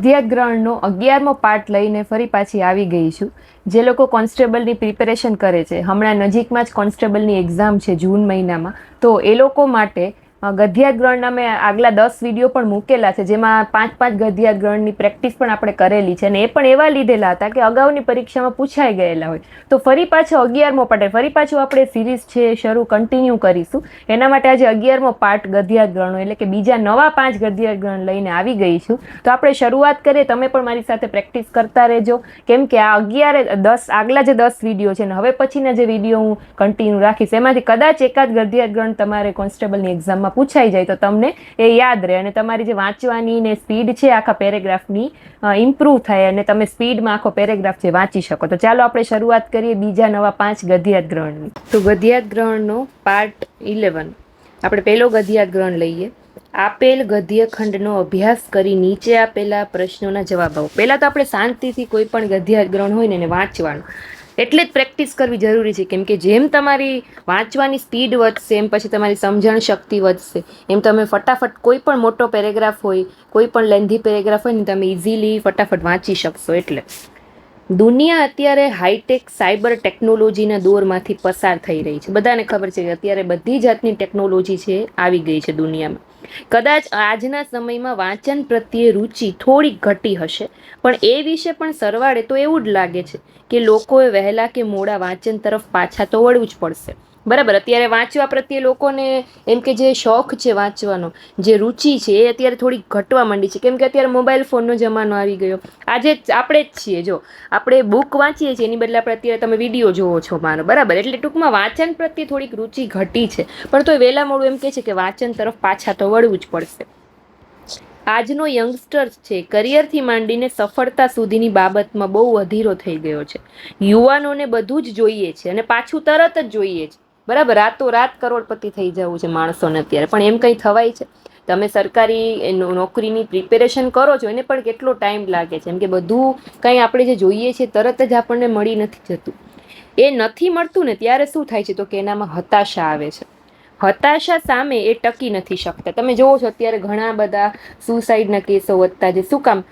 ગદ્યાગ્રહણનો અગિયારમો part લઈને ફરી પાછી આવી ગઈ છું. જે લોકો કોન્સ્ટેબલની પ્રિપેરેશન કરે છે, હમણાં નજીકમાં જ કોન્સ્ટેબલની એક્ઝામ છે જૂન મહિનામાં, તો એ લોકો માટે અ, ગદ્યાગ્રહણના મેં આગલા દસ વીડિયો પણ મૂકેલા છે જેમાં પાંચ પાંચ ગદ્યાગ્રહણની પ્રેક્ટિસ પણ આપણે કરેલી છે અને એ પણ એવા લીધેલા હતા કે અગાઉની પરીક્ષામાં પૂછાઈ ગયેલા હોય. તો ફરી પાછો અગિયારમો પાર્ટ ફરી પાછું આપણે સિરીઝ છે શરૂ કન્ટિન્યુ કરીશું. એના માટે આજે અગિયારમો પાર્ટ ગદ્યાગ્રહણો એટલે કે બીજા નવા પાંચ ગદ્યાગ્રહણ લઈને આવી ગઈ છું. તો આપણે શરૂઆત કરીએ તમે પણ મારી સાથે પ્રેક્ટિસ કરતા રહેજો. કેમ કે આ અગિયારે દસ આગલા જે દસ વીડિયો છે ને હવે પછીના જે વીડિયો હું કન્ટિન્યુ રાખીશ એમાંથી કદાચ એકાદ ગદ્યાગ્રહણ તમારે કોન્સ્ટેબલની એક્ઝામમાં પૂછાઈ જાય તો તમને એ યાદ રહે અને તમારી જે વાંચવાની ને સ્પીડ છે આખા પેરેગ્રાફની ઇમ્પ્રૂવ થાય અને તમે સ્પીડમાં આખો પેરેગ્રાફ જે વાંચી શકો. તો ચાલો આપણે શરૂઆત કરીએ બીજા નવા પાંચ ગદ્યાગ્રહણની તો ગદ્યાગ્રહણનો પાર્ટ ઇલેવન આપણે પહેલો ગદ્યાગ્રહણ લઈએ. આપેલ ગદ્યખંડનો અભ્યાસ કરી નીચે આપેલા પ્રશ્નોના જવાબ આપો પહેલાં તો આપણે શાંતિથી કોઈ પણ ગદ્યાગ્રહણ હોય ને એને વાંચવાનું. એટલે જ પ્રેક્ટિસ કરવી જરૂરી છે. કેમ કે જેમ તમારી વાંચવાની સ્પીડ વધશે, એમ પછી તમારી સમજણ શક્તિ વધશે. એમ તમે ફટાફટ કોઈ પણ મોટો પેરેગ્રાફ હોય, કોઈ પણ લેન્ધી પેરેગ્રાફ હોય ને તમે ઇઝીલી ફટાફટ વાંચી શકશો એટલે. દુનિયા અત્યારે હાઈટેક સાયબર ટેકનોલોજીના દોરમાંથી પસાર થઈ રહી છે. બધાને ખબર છે કે અત્યારે બધી જાતની ટેકનોલોજી છે, આવી ગઈ છે દુનિયામાં. કદાચ આજના સમયમાં વાંચન પ્રત્યે રુચિ થોડીક ઘટી હશે, પણ એ વિશે પણ સરવાળે તો એવું જ લાગે છે કે લોકોએ વહેલા કે મોડા વાંચન તરફ પાછા તો વળવું જ પડશે. બરાબર, અત્યારે વાંચવા પ્રત્યે લોકોને એમ કે જે શોખ છે વાંચવાનો, જે રુચિ છે, એ અત્યારે થોડી ઘટવા માંડી છે. કેમ કે અત્યારે મોબાઈલ ફોનનો જમાનો આવી ગયો. આજે આપણે જ છીએ, જો. આપણે બુક વાંચીએ છીએ, એની બદલે આપણે અત્યારે તમે વીડિયો જોવો છો મારો. બરાબર, એટલે ટૂંકમાં વાંચન પ્રત્યે થોડીક રુચિ ઘટી છે. પણ તોય વહેલા મોડું એમ કહે છે કે વાંચન તરફ પાછા તો વળવું જ પડશે. આજનો યંગસ્ટર્સ છે, કરિયરથી માંડીને સફળતા સુધીની બાબતમાં બહુ અધીરો થઈ ગયો છે. યુવાનોને બધું જ જોઈએ છે અને પાછું તરત જ જોઈએ છે. બરાબર, રાતો રાત કરોડપતિ થઈ જવું છે માણસોને અત્યારે. પણ એમ કંઈ થવાય છે? તમે સરકારી નોકરીની પ્રિપેરેશન કરો છો, એને પણ કેટલો ટાઈમ લાગે છે? એમ કે બધું કંઈ આપણે જે જોઈએ છે તરત જ આપણને મળી નથી જતું. એ નથી મળતું ને, ત્યારે શું થાય છે? તો કે એનામાં હતાશા આવે છે. હતાશા સામે એ ટકી નથી શકતા. તમે જોવો છો, અત્યારે ઘણા બધા સુસાઇડના કેસો વધતા છે. શું કામ?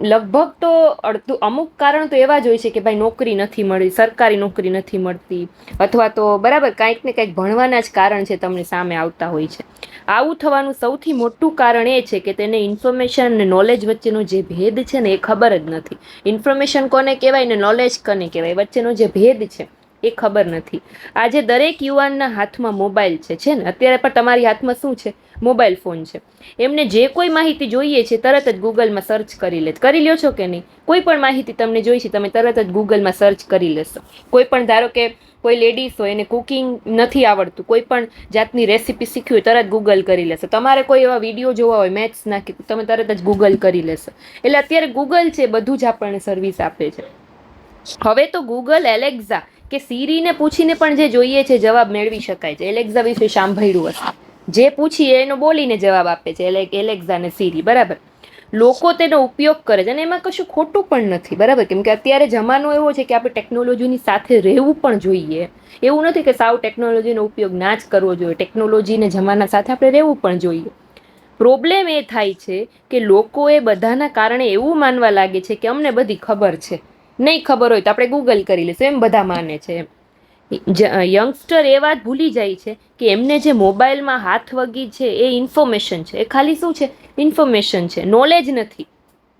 લગભગ તો અડધું, અમુક કારણ તો એવા જ હોય છે કે ભાઈ નોકરી નથી મળી, સરકારી નોકરી નથી મળતી, અથવા તો બરાબર કાંઈક ને કંઈક ભણવાના જ કારણ છે તમને સામે આવતા હોય છે. આવું થવાનું સૌથી મોટું કારણ એ છે કે તેને ઇન્ફોર્મેશન અને નોલેજ વચ્ચેનો જે ભેદ છે ને એ ખબર જ નથી. ઇન્ફોર્મેશન કોને કહેવાય ને નોલેજ કોને કહેવાય? વચ્ચેનો જે ભેદ છે એ ખબર નથી. આજે દરેક યુવાનના હાથમાં મોબાઈલ છે છે ને? અત્યારે પણ તમારી હાથમાં શું છે? મોબાઈલ ફોન છે. એમને જે કોઈ માહિતી જોઈએ છે, તરત જ ગૂગલમાં સર્ચ કરી લે. કરી લ્યો છો કે નહીં? કોઈ પણ માહિતી તમને જોઈ છે, તમે તરત જ ગૂગલમાં સર્ચ કરી લેશો. કોઈ પણ ધારો કે કોઈ લેડીઝ હોય, એને કુકિંગ નથી આવડતું, કોઈ પણ જાતની રેસીપી શીખવી હોય, તરત ગૂગલ કરી લેશો. તમારે કોઈ એવા વીડિયો જોવા હોય મેથ્સના કે તમે તરત જ ગૂગલ કરી લેશો. એટલે અત્યારે ગૂગલ છે, બધું જ આપણને સર્વિસ આપે છે. હવે તો ગૂગલ એલેક્ઝા કે સીરીને પૂછીને પણ જે જોઈએ છે, જવાબ મેળવી શકાય છે. એલેક્ઝા વિશે સાંભળ્યું હશે. જે પૂછીએ એનો બોલીને જવાબ આપે છે એટલે એલેક્ઝા ને સીરી. બરાબર? લોકો તેનો ઉપયોગ કરે છે અને એમાં કશું ખોટું પણ નથી. બરાબર? કેમ કે અત્યારે જમાનો એવો છે કે આપણે ટેકનોલોજીની સાથે રહેવું પણ જોઈએ. એવું નથી કે સાવ ટેકનોલોજીનો ઉપયોગ ના જ કરવો જોઈએ. ટેકનોલોજીને જમાના સાથે આપણે રહેવું પણ જોઈએ. પ્રોબ્લેમ એ થાય છે કે લોકોએ બધાના કારણે એવું માનવા લાગે છે કે અમને બધી ખબર છે. નહીં ખબર હોય તો આપણે ગૂગલ કરી લઈશું. એમ બધા માને છે યંગસ્ટર એ વાત ભૂલી જાય છે કે એમને જે મોબાઈલમાં હાથ વગી છે એ ઇન્ફોર્મેશન છે. એ ખાલી શું છે? ઇન્ફોર્મેશન છે. નોલેજ નથી.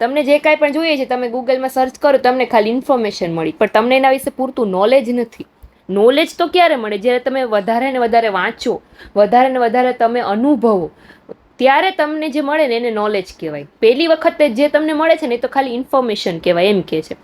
તમને જે કાંઈ પણ જોઈએ છે, તમે ગૂગલમાં સર્ચ કરો, તમને ખાલી ઇન્ફોર્મેશન મળી. પણ તમને એના વિશે પૂરતું નોલેજ નથી. નોલેજ તો ક્યારે મળે? જ્યારે તમે વધારે ને વધારે વાંચો, વધારે ને વધારે તમે અનુભવો, ત્યારે તમને જે મળે ને એને નોલેજ કહેવાય. પહેલી વખતે જે તમને મળે છે ને એ તો ખાલી ઇન્ફોર્મેશન કહેવાય એમ કહે છે.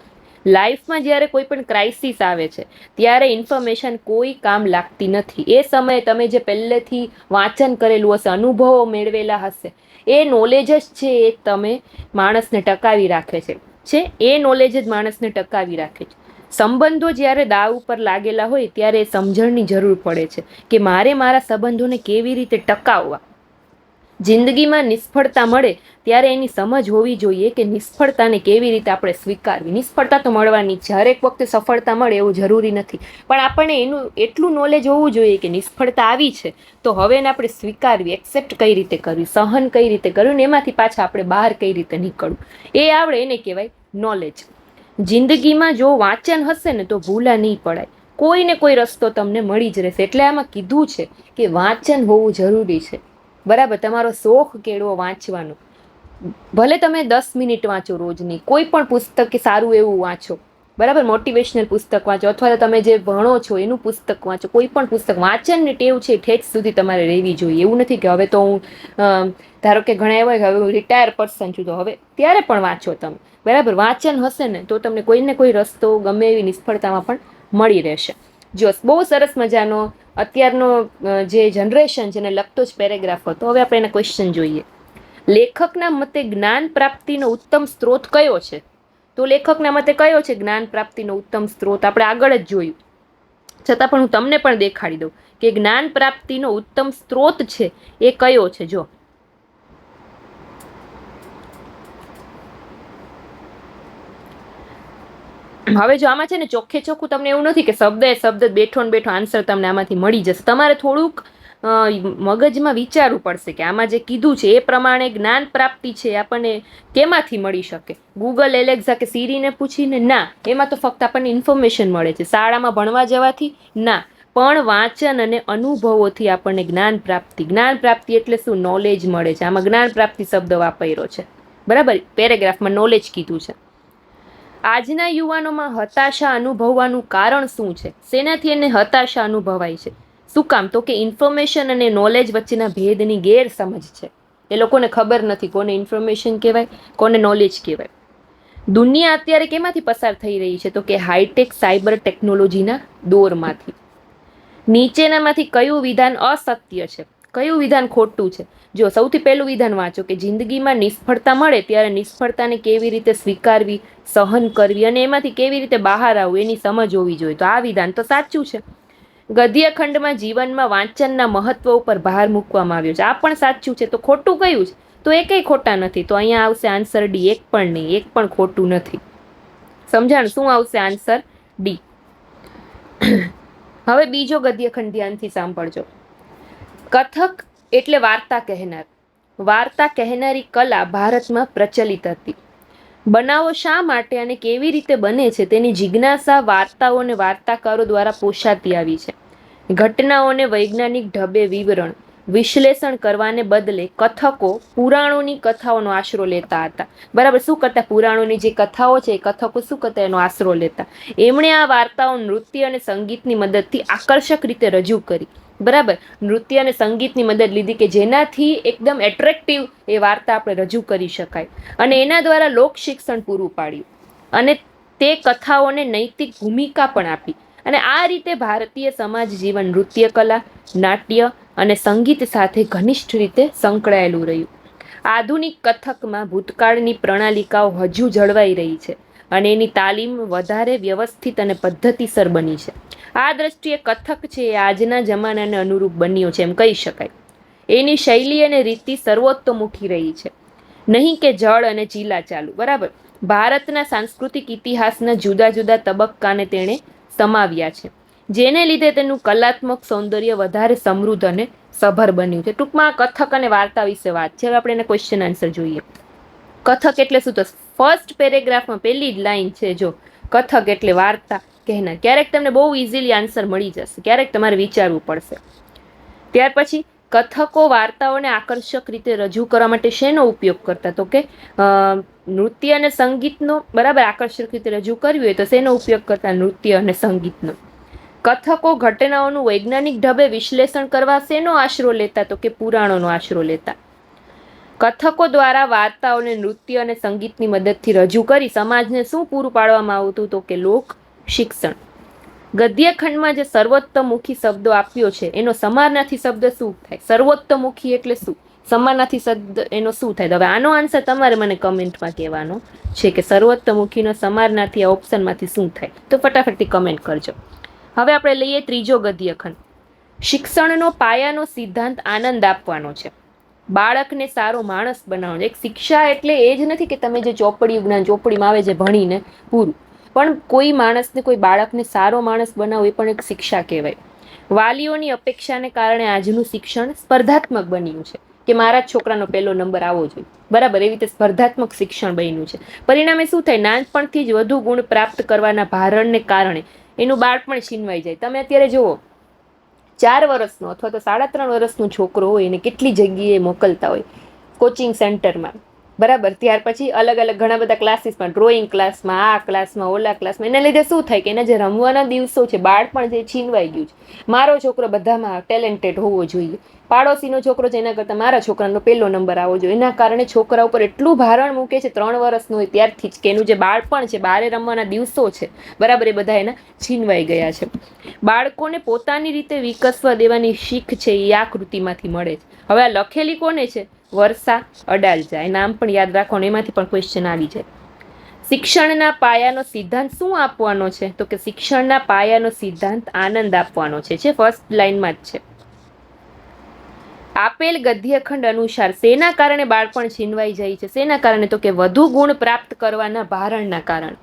લાઈફમાં જ્યારે કોઈ પણ ક્રાઇસિસ આવે છે, ત્યારે ઇન્ફોર્મેશન કોઈ કામ લાગતી નથી. એ સમયે તમે જે પહેલેથી વાંચન કરેલું હશે, અનુભવો મેળવેલા હશે, એ નોલેજ જ છે એ તમે માણસને ટકાવી રાખે છે. છે, એ નોલેજ જ માણસને ટકાવી રાખે છે. સંબંધો જ્યારે દાવ ઉપર લાગેલા હોય, ત્યારે સમજણની જરૂર પડે છે કે મારે મારા સંબંધોને કેવી રીતે ટકાવવા. જિંદગીમાં નિષ્ફળતા મળે ત્યારે એની સમજ હોવી જોઈએ કે નિષ્ફળતાને કેવી રીતે આપણે સ્વીકારવી. નિષ્ફળતા તો મળવાની જ હરેક વખતે સફળતા મળે એવું જરૂરી નથી. પણ આપણને એનું એટલું નોલેજ હોવું જોઈએ કે નિષ્ફળતા આવી છે, તો હવે એને આપણે સ્વીકારવી એક્સેપ્ટ કઈ રીતે કરવી, સહન કઈ રીતે કરવું ને એમાંથી પાછા આપણે બહાર કઈ રીતે નીકળવું. એ આવડે એને કહેવાય નોલેજ જિંદગીમાં જો વાંચન હશે ને તો ભૂલા નહીં પડાય. કોઈ ને કોઈ રસ્તો તમને મળી જ રહેશે. એટલે આમાં કીધું છે કે વાંચન હોવું જરૂરી છે. બરાબર, તમારો શોખ કેળવો વાંચવાનો. ભલે તમે દસ મિનિટ વાંચો રોજની, કોઈ પણ પુસ્તક કે સારું એવું વાંચો, બરાબર? મોટિવેશનલ પુસ્તક વાંચો, અથવા તો તમે જે ભણો છો, એનું પુસ્તક વાંચો, કોઈ પણ પુસ્તક વાંચનની ટેવ છે, ઠેઠ સુધી તમારે રહેવી જોઈએ. એવું નથી કે હવે તો હું ધારો કે ઘણા એવા હવે હું રિટાયર પર્સન છું, તો હવે ત્યારે પણ વાંચો તમે. બરાબર? વાંચન હશે ને, તો તમને કોઈને કોઈ રસ્તો ગમે એવી નિષ્ફળતામાં પણ મળી રહેશે. જો બહુ સરસ મજાનો અત્યારનો જે જનરેશન છે એને લગતો જ પેરેગ્રાફ હતો. હવે આપણે એને ક્વેશ્ચન જોઈએ. લેખકના મતે જ્ઞાન પ્રાપ્તિનો ઉત્તમ સ્ત્રોત કયો છે? તો લેખકના મતે કયો છે જ્ઞાન પ્રાપ્તિનો ઉત્તમ સ્ત્રોત? આપણે આગળ જ જોયું. છતાં પણ હું તમને પણ દેખાડી દઉં કે જ્ઞાન પ્રાપ્તિનો ઉત્તમ સ્ત્રોત છે એ કયો છે? જો હવે જો આમાં છે ને ચોખ્ખે ચોખ્ખું તમને એવું નથી કે શબ્દ શબ્દ બેઠો ને બેઠો આન્સર તમને આમાંથી મળી જશે. તમારે થોડુંક મગજમાં વિચારવું પડશે કે આમાં જે કીધું છે એ પ્રમાણે જ્ઞાન પ્રાપ્તિ છે આપણને કેમાંથી મળી શકે? ગૂગલ એલેક્ઝા કે સીરીને પૂછીને ના, એમાં તો ફક્ત આપણને ઇન્ફોર્મેશન મળે છે. શાળામાં ભણવા જવાથી ના, પણ વાંચન અને અનુભવોથી આપણને જ્ઞાન પ્રાપ્તિ. જ્ઞાન પ્રાપ્તિ એટલે શું? નોલેજ મળે છે. આમાં જ્ઞાન પ્રાપ્તિ શબ્દ વાપર્યો છે. બરાબર? પેરેગ્રાફમાં નોલેજ કીધું છે. આજના યુવાનોમાં હતાશા અનુભવવાનું કારણ શું છે? શેનાથી એને હતાશા અનુભવાય છે? શું કામ? તો કે ઇન્ફોર્મેશન અને નોલેજ વચ્ચેના ભેદની ગેરસમજ છે. એ લોકોને ખબર નથી કોને ઇન્ફોર્મેશન કહેવાય, કોને નોલેજ કહેવાય. દુનિયા અત્યારે કેમાંથી પસાર થઈ રહી છે? તો કે હાઈટેક સાયબર ટેકનોલોજીના દોરમાંથી. નીચેનામાંથી કયું વિધાન અસત્ય છે? કયું વિધાન ખોટું છે? જો સૌથી પહેલું વિધાન વાંચો કે જિંદગીમાં નિષ્ફળતા મળે ત્યારે નિષ્ફળતાને કેવી રીતે સ્વીકારવી, સહન કરવી અને એમાંથી કેવી રીતે બહાર આવવું એની સમજ હોવી જોઈએ. તો આ વિધાન તો સાચું છે. ગદ્યખંડમાં જીવનમાં વાંચનના મહત્વ ઉપર ભાર મૂકવામાં આવ્યો છે. આ પણ સાચું છે. તો ખોટું કયું છે? તો એ કંઈ ખોટા નથી. તો અહીંયા આવશે આન્સર ડી. એક પણ નહીં. એક પણ ખોટું નથી. સમજાણ? શું આવશે આન્સર? ડી. હવે બીજો ગદ્યખંડ ધ્યાનથી સાંભળજો. કથક એટલે વાર્તા કહેનાર. વાર્તા કહેનારી કલા ભારતમાં પ્રચલિત હતી. બનાવો શા માટે અને કેવી રીતે બને છે તેની જિજ્ઞાસા વાર્તાઓ અને વાર્તાકારો દ્વારા પોષાતી આવી છે. ઘટનાઓને વૈજ્ઞાનિક ઢબે વિવરણ વિશ્લેષણ કરવાને બદલે કથકો પુરાણોની કથાઓનો આશરો લેતા હતા. બરાબર, શું કરતા પુરાણોની જે કથાઓ છે એ કથકો શું કરતા એનો આશરો લેતા. એમણે આ વાર્તાઓ નૃત્ય અને સંગીતની મદદથી આકર્ષક રીતે રજૂ કરી. બરાબર? નૃત્ય અને સંગીતની મદદ લીધી કે જેનાથી એકદમ એટ્રેક્ટિવ એ વાર્તા આપણે રજૂ કરી શકાય. અને એના દ્વારા લોક શિક્ષણ પૂરું પાડ્યું. અને તે કથાઓને નૈતિક ભૂમિકા પણ આપી. અને આ રીતે ભારતીય સમાજ જીવન નૃત્ય કલા, નાટ્ય અને સંગીત સાથે ઘનિષ્ઠ રીતે સંકળાયેલું રહ્યું. આધુનિક કથકમાં ભૂતકાળની પ્રણાલિકાઓ હજુ જળવાઈ રહી છે. અને એની તાલીમ વધારે વ્યવસ્થિત અને પદ્ધતિસર બની છે. આ દ્રષ્ટિએ કથક છે એ આજના જમાનાને અનુરૂપ બન્યો છે એમ કહી શકાય. એની શૈલી અને રીતિ સર્વોત્તમુખી રહી છે. નહીં કે જળ અને ચીલા ચાલુ, બરાબર? ભારતના સાંસ્કૃતિક ઇતિહાસના જુદા જુદા તબક્કાને તેણે સમાવ્યા છે. જેને લીધે તેનું કલાત્મક સૌંદર્ય વધારે સમૃદ્ધ અને સભર બન્યું છે. ટૂંકમાં કથક અને વાર્તા વિશે વાત છે. હવે આપણે એને ક્વેશ્ચન આન્સર જોઈએ. કથક એટલે શું? તો ફર્સ્ટ પેરેગ્રાફમાં પહેલી જ લાઈન છે જો, કથક એટલે વાર્તા, કહેના. ક્યારેક તમને બહુ ઇઝીલી આન્સર મળી જશે. ક્યારેક તમારે વિચારવું પડશે. ત્યાર પછી, કથકો વાર્તાઓને આકર્ષક રીતે રજૂ કરવા માટે શેનો ઉપયોગ કરતા? તો કે નૃત્ય અને સંગીતનો બરાબર આકર્ષક રીતે રજૂ કરવી હોય તો શેનો ઉપયોગ કરતા? નૃત્ય અને સંગીતનો. કથકો ઘટનાઓનું વૈજ્ઞાનિક ઢબે વિશ્લેષણ કરવા શેનો આશરો લેતા? તો કે પુરાણોનો આશરો લેતા? કથકો દ્વારા વાર્તાઓને, નૃત્ય અને સંગીતની મદદથી રજૂ કરી સમાજને શું પૂરું પાડવામાં આવતું તો કે લોક શિક્ષણ? ગદ્યખંડમાં જે સર્વોત્તમુખી શબ્દો આપ્યો છે, એનો સમારનાથી શબ્દ શું થાય? સર્વોત્તમુખી એટલે શું? સમારનાથી શબ્દ એનો શું થાય? તો હવે આનો આન્સર તમારે મને કમેન્ટમાં કહેવાનો છે કે સર્વોત્તમુખીનો સમારનાથી આ ઓપ્શનમાંથી શું થાય? તો ફટાફટથી કમેન્ટ કરજો. હવે આપણે લઈએ ત્રીજો ગદ્યખંડ. શિક્ષણનો પાયાનો સિદ્ધાંત આનંદ આપવાનો છે. બાળકને સારો માણસ બનાવવાનો એક શિક્ષા એટલે એ જ નથી કે તમે જે ચોપડી જ્ઞાન ચોપડીમાં આવે છે ભણીને પૂરું. પણ કોઈ માણસને, કોઈ બાળકને સારો માણસ બનાવવો એ પણ એક શિક્ષા કહેવાય. વાલીઓની અપેક્ષાને કારણે આજનું શિક્ષણ સ્પર્ધાત્મક બન્યું છે. કે મારા જ છોકરાનો પહેલો નંબર આવવો જોઈએ. બરાબર, એવી રીતે સ્પર્ધાત્મક શિક્ષણ બન્યું છે. પરિણામે શું થાય? નાનપણથી જ વધુ ગુણ પ્રાપ્ત કરવાના ભારણને કારણે એનું બાળપણ છીનવાઈ જાય. તમે અત્યારે જુઓ ચાર વર્ષનો અથવા તો સાડા ત્રણ વર્ષનો છોકરો હોય એને કેટલી જગ્યાએ મોકલતા હોય? કોચિંગ સેન્ટરમાં બરાબર, ત્યાર પછી અલગ અલગ ઘણા બધા ક્લાસીસમાં ડ્રોઈંગ ક્લાસમાં આ ક્લાસમાં ઓલા ક્લાસમાં એના લીધે શું થાય કે એના જે રમવાના દિવસો છે, બાળપણ જે છીનવાઈ ગયું છે. મારો છોકરો બધામાં ટેલેન્ટેડ હોવો જોઈએ. પાડોશીનો છોકરો છે, એના કરતાં મારા છોકરાનો પહેલો નંબર આવવો જોઈએ. એના કારણે છોકરા ઉપર એટલું ભારણ મૂકે છે, ત્રણ વર્ષનું હોય ત્યારથી જ કે એનું જે બાળપણ છે, બારે રમવાના દિવસો છે, બરાબર, એ બધા એના છીનવાઈ ગયા છે. બાળકોને પોતાની રીતે વિકસવા દેવાની શીખ છે, એ આ કૃતિમાંથી મળે છે. હવે આ લખેલી કોને છે? વર્ષા અડાલજા એ નામ પણ યાદ રાખો ને, એમાંથી પણ ક્વેશ્ચન આવી જાય. શિક્ષણના પાયાનો સિદ્ધાંત શું આપવાનો છે? તો કે શિક્ષણના પાયાનો સિદ્ધાંત આનંદ આપવાનો છે, જે ફર્સ્ટ લાઇનમાં જ છે. આપેલ ગદ્યખંડ અનુસાર શેના કારણે બાળપણ છીનવાઈ જાય છે? શેના કારણે? તો કે વધુ ગુણ પ્રાપ્ત કરવાના ભારણના કારણે.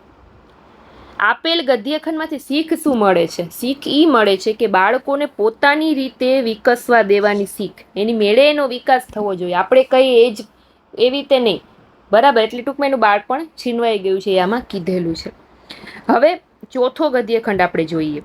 આપેલ ગદ્યખંડમાંથી શીખ શું મળે છે? શીખ એ મળે છે કે બાળકોને પોતાની રીતે વિકસવા દેવાની શીખ. એની મેળે એનો વિકાસ થવો જોઈએ. આપણે કઈ એ જ એવી રીતે નહીં. બરાબર? એટલે ટૂંકમાં એનું બાળપણ છીનવાઈ ગયું છે આમાં કીધેલું છે. હવે ચોથો ગદ્યખંડ આપણે જોઈએ.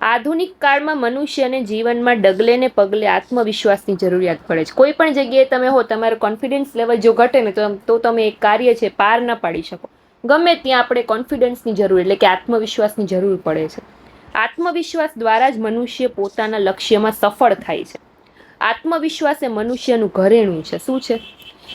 આધુનિક કાળમાં મનુષ્યને જીવનમાં ડગલે ને પગલે આત્મવિશ્વાસની જરૂરિયાત પડે છે. કોઈ પણ જગ્યાએ તમે હો, તમારો કોન્ફિડન્સ લેવલ જો ઘટે ને તો તમે એક કાર્ય છે, પાર ન પાડી શકો. ગમે ત્યાં આપણે કોન્ફિડન્સની જરૂર, એટલે કે આત્મવિશ્વાસની જરૂર પડે છે. આત્મવિશ્વાસ દ્વારા જ મનુષ્ય પોતાના લક્ષ્યમાં સફળ થાય છે. આત્મવિશ્વાસ એ મનુષ્યનું ઘરેણું છે. શું છે?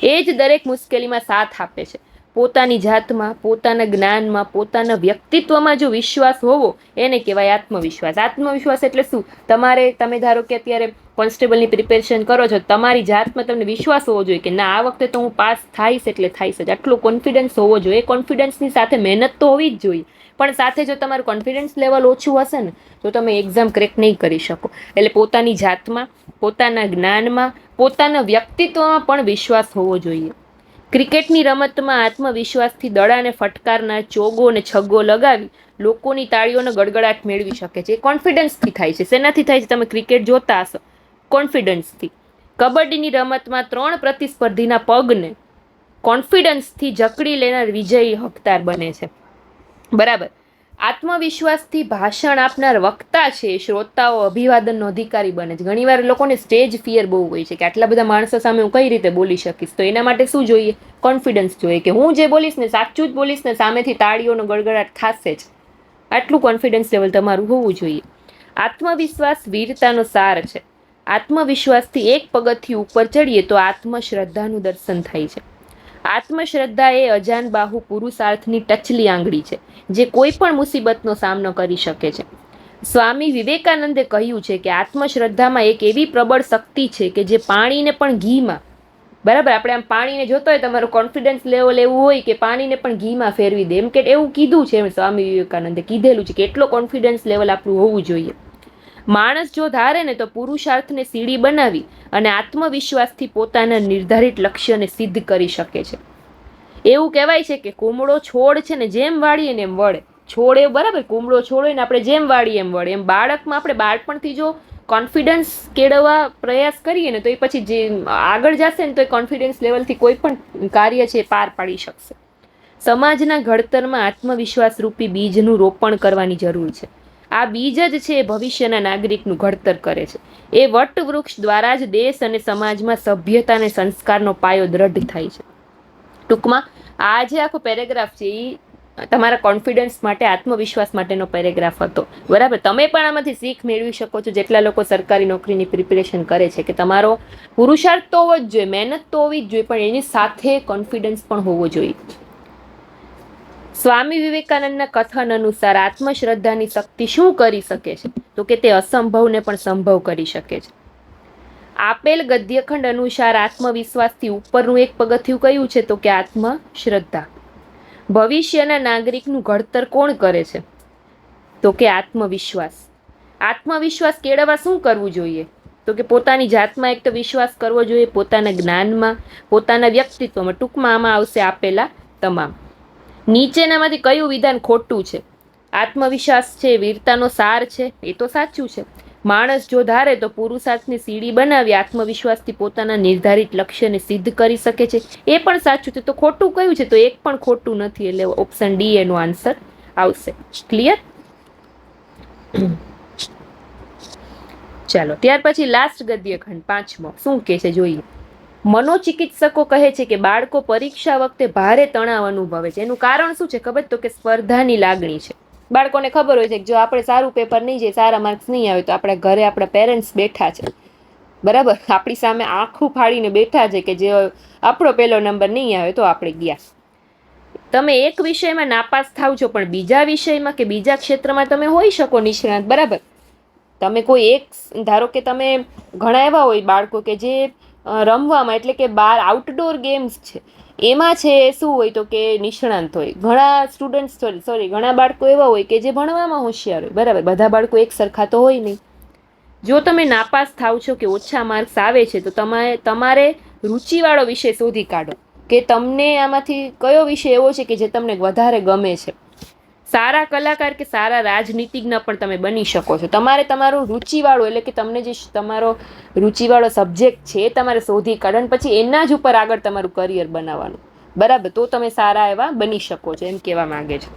એ જ દરેક મુશ્કેલીમાં સાથ આપે છે. પોતાની જાતમાં, પોતાના જ્ઞાનમાં, પોતાના વ્યક્તિત્વમાં જો વિશ્વાસ હોવો, એને કહેવાય આત્મવિશ્વાસ. આત્મવિશ્વાસ એટલે શું? તમારે, તમે ધારો કે અત્યારે કોન્સ્ટેબલની પ્રિપેરેશન કરો છો, તમારી જાતમાં તમને વિશ્વાસ હોવો જોઈએ કે ના, આ વખતે તો હું પાસ થાઈશ એટલે થાઈશ જ. આટલો કોન્ફિડન્સ હોવો જોઈએ. એ કોન્ફિડન્સની સાથે મહેનત તો હોવી જ જોઈએ. પણ સાથે જો તમારું કોન્ફિડન્સ લેવલ ઓછું હશે ને, તો તમે એક્ઝામ ક્રેક નહીં કરી શકો. એટલે પોતાની જાતમાં, પોતાના જ્ઞાનમાં, પોતાના વ્યક્તિત્વમાં પણ વિશ્વાસ હોવો જોઈએ. ક્રિકેટની રમતમાં આત્મવિશ્વાસથી દડાને ફટકારના ચોગો અને છગ્ગો લગાવી લોકોની તાળીઓનો ગડગડાટ મેળવી શકે છે. એ કોન્ફિડન્સથી થાય છે. શેનાથી થાય છે? તમે ક્રિકેટ જોતા હશો. કોન્ફિડન્સથી. કબડ્ડીની રમતમાં ત્રણ પ્રતિસ્પર્ધીના પગને કોન્ફિડન્સથી જકડી લેનાર વિજયી હકદાર બને છે. બરાબર. આત્મવિશ્વાસથી ભાષણ આપનાર વક્તા છે, શ્રોતાઓ અભિવાદનનો અધિકારી બને છે. ઘણીવાર લોકોને સ્ટેજ ફિયર બહુ હોય છે કે આટલા બધા માણસો સામે હું કઈ રીતે બોલી શકીશ? તો એના માટે શું જોઈએ? કોન્ફિડન્સ જોઈએ કે હું જે બોલીશ ને સાચું જ બોલીશ ને સામેથી તાળીઓનો ગળગડાટ થશે જ. આટલું કોન્ફિડન્સ લેવલ તમારું હોવું જોઈએ. આત્મવિશ્વાસ વીરતાનો સાર છે. આત્મવિશ્વાસથી એક પગથિયું ઉપર ચડીએ તો આત્મશ્રદ્ધાનું દર્શન થાય છે. આત્મશ્રદ્ધા એ અજાન બાહુ પુરુષાર્થની ટચલી આંગળી છે, જે કોઈ પણ મુસીબતનો સામનો કરી શકે છે. સ્વામી વિવેકાનંદે કહ્યું છે કે આત્મશ્રદ્ધામાં એક એવી પ્રબળ શક્તિ છે કે જે પાણીને પણ ઘીમાં, બરાબર? આપણે આમ પાણીને જોતો હોય તમારું કોન્ફિડન્સ લેવલ એવું હોય કે પાણીને પણ ઘીમાં ફેરવી દે. એમ કે એવું કીધું છે એમ સ્વામી વિવેકાનંદે કીધેલું છે કે એટલો કોન્ફિડન્સ લેવલ આપણું હોવું જોઈએ. માણસ જો ધારે ને તો પુરુષાર્થને સીડી બનાવી અને આત્મવિશ્વાસથી પોતાના નિર્ધારિત લક્ષ્યને સિદ્ધ કરી શકે છે. એવું કહેવાય છે કે કુમળો છોડ છે ને જેમ વાળીએ ને એમ વળે. છોડ એ બરાબર, કુમળો છોડ ને આપણે જેમ વાળીએ એમ વળે. એમ બાળકમાં આપણે બાળપણથી જો કોન્ફિડન્સ કેળવવા પ્રયાસ કરીએ ને તો એ પછી જે આગળ જશે ને તો એ કોન્ફિડન્સ લેવલથી કોઈ પણ કાર્ય છે એ પાર પાડી શકશે. સમાજના ઘડતરમાં આત્મવિશ્વાસ રૂપી બીજનું રોપણ કરવાની જરૂર છે. આ બીજ જ છે ભવિષ્યના નાગરિકનું ઘડતર કરે છે. એ વટવૃક્ષ દ્વારા જ દેશ અને સમાજમાં સભ્યતા અને સંસ્કારનો પાયો દ્રઢ થાય છે. ટૂંકમાં, આ જે આખો પેરેગ્રાફ છે એ તમારા કોન્ફિડન્સ માટે, આત્મવિશ્વાસ માટેનો પેરેગ્રાફ હતો. બરાબર? તમે પણ આમાંથી શીખ મેળવી શકો છો, જેટલા લોકો સરકારી નોકરીની પ્રિપેરેશન કરે છે, કે તમારો પુરુષાર્થ તો હોવો જ જોઈએ, મહેનત તો હોવી જ જોઈએ, પણ એની સાથે કોન્ફિડન્સ પણ હોવો જોઈએ. સ્વામી વિવેકાનંદના કથન અનુસાર આત્મશ્રદ્ધાની શક્તિ શું કરી શકે છે? તો કે તે અસંભવને પણ સંભવ કરી શકે છે. આપેલ ગદ્યખંડ અનુસાર આત્મવિશ્વાસથી ઉપરનું એક પગથિયું કયું છે? તો કે આત્મશ્રદ્ધા. ભવિષ્યના નાગરિકનું ઘડતર કોણ કરે છે? તો કે આત્મવિશ્વાસ. આત્મવિશ્વાસ કેળવવા શું કરવું જોઈએ? તો કે પોતાની જાતમાં એક તો વિશ્વાસ કરવો જોઈએ પોતાના જ્ઞાનમાં, પોતાના વ્યક્તિત્વમાં. ટૂંકમાં આમાં આવશે આપેલા તમામ. નીચેનામાંથી કયું વિધાન ખોટું છે? આત્મવિશ્વાસ છે, વીરતાનો સાર છે, એ તો સાચું છે. માણસ જો ધારે તો પુરુષાર્થની સીડી બનાવી આત્મવિશ્વાસથી પોતાના નિર્ધારિત લક્ષ્યને સિદ્ધ કરી શકે છે. એ પણ સાચું છે. તો ખોટું કયું છે? તો એક પણ ખોટું નથી. એટલે ઓપ્શન ડી એનો આન્સર આવશે. ક્લિયર ચાલો, ત્યાર પછી લાસ્ટ ગદ્યખંડ પાંચમો. શું કહે છે? જોઈએ. મનોચિકિત્સકો કહે છે કે બાળકો પરીક્ષા વખતે ભારે તણાવ અનુભવે છે. એનું કારણ શું છે? ખબર તો કે સ્પર્ધાની લાગણી છે. બાળકોને ખબર હોય છે કે જો આપણે સારું પેપર નહીં જાય સારા માર્ક્સ નહીં આવે તો આપણા ઘરે આપણા પેરેન્ટ્સ બેઠા છે. બરાબર? આપણી સામે આંખું ફાડીને બેઠા છે કે જે આપણો પહેલો નંબર નહીં આવે તો આપણે ગયા. તમે એક વિષયમાં નાપાસ થાવ છો પણ બીજા વિષયમાં કે બીજા ક્ષેત્રમાં તમે હોઈ શકો નિષ્ણાત. બરાબર? તમે કોઈ એક, ધારો કે તમે ઘણા એવા હોય બાળકો કે જે રમવામાં એટલે કે બહાર આઉટડોર ગેમ્સ છે. એમાં છે શું હોય તો કે નિષ્ણાંત હોય. ઘણા સ્ટુડન્ટ્સ સોરી સોરી ઘણા બાળકો એવા હોય કે જે ભણવામાં હોશિયાર હોય. બરાબર, બધા બાળકો એક સરખા તો હોય નહીં. જો તમે નાપાસ થાવ છો કે ઓછા માર્ક્સ આવે છે, તો તમારે તમારે રુચિવાળો વિષય શોધી કાઢો. કે તમને આમાંથી કયો વિષય એવો છે કે જે તમને વધારે ગમે છે. સારા કલાકાર કે સારા રાજનીતિજ્ઞ પણ તમે બની શકો છો. તમારે તમારું રુચિવાળો એટલે કે તમને જે તમારો રુચિવાળો સબ્જેક્ટ છે એ તમારે શોધી કાઢો પછી એના જ ઉપર આગળ તમારું કરિયર બનાવવાનું. બરાબર? તો તમે સારા એવા બની શકો છો એમ કહેવા માંગે છે.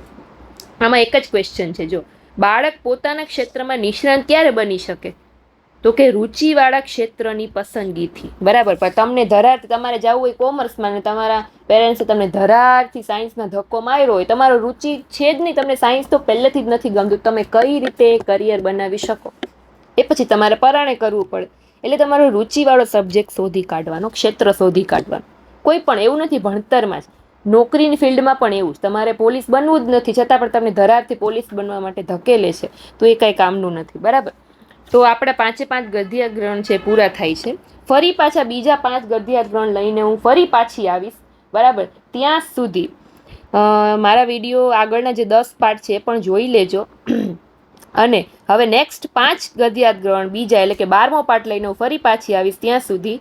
આમાં એક જ ક્વેશ્ચન છે, જો, બાળક પોતાના ક્ષેત્રમાં નિષ્ણાંત ક્યારે બની શકે? તો કે રુચિવાળા ક્ષેત્રની પસંદગીથી. બરાબર, પણ તમને ધરાર તમારે જવું હોય કોમર્સમાં ને તમારા પેરેન્ટ્સે તમને ધરારથી સાયન્સમાં ધક્કો માર્યો હોય, તમારો રુચિ છે જ નહીં, તમને સાયન્સ તો પહેલેથી જ નથી ગમતું. તમે કઈ રીતે કરિયર બનાવી શકો? એ પછી તમારે પરાણે કરવું પડે. એટલે તમારો રુચિવાળો સબ્જેક્ટ શોધી કાઢવાનો, ક્ષેત્ર શોધી કાઢવાનો. કોઈ પણ, એવું નથી ભણતરમાં જ. નોકરીની ફિલ્ડમાં પણ એવું જ. તમારે પોલીસ બનવું જ નથી, છતાં પણ તમને ધરારથી પોલીસ બનવા માટે ધકેલે છે. તો એ કાંઈ કામનું નથી. બરાબર? તો આપણા પાંચે પાંચ ગદ્ય ગ્રહણ છે, પૂરા થાય છે. ફરી પાછા બીજા પાંચ ગદ્ય ગ્રહણ લઈને હું ફરી પાછી આવીશ, બરાબર? ત્યાં સુધી મારા વીડિયો આગળના જે દસ પાર્ટ છે એ પણ જોઈ લેજો. અને હવે નેક્સ્ટ પાંચ ગદ્યાત ગ્રહણ, બીજા એટલે કે બારમો પાર્ટ લઈને હું ફરી પાછી આવીશ ત્યાં સુધી.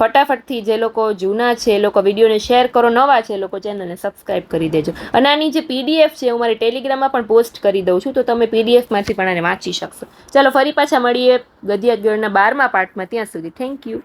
ફટાફટથી જે લોકો જૂના છે એ લોકો વિડીયોને શેર કરો, નવા છે એ લોકો ચેનલને સબસ્ક્રાઇબ કરી દેજો. અને આની જે પીડીએફ છે, હું મારી ટેલિગ્રામમાં પણ પોસ્ટ કરી દઉં છું, તો તમે પીડીએફમાંથી પણ આને વાંચી શકશો. ચાલો, ફરી પાછા મળીએ ગદ્યાત ગ્રહણના બારમા પાર્ટમાં ત્યાં સુધી. Thank you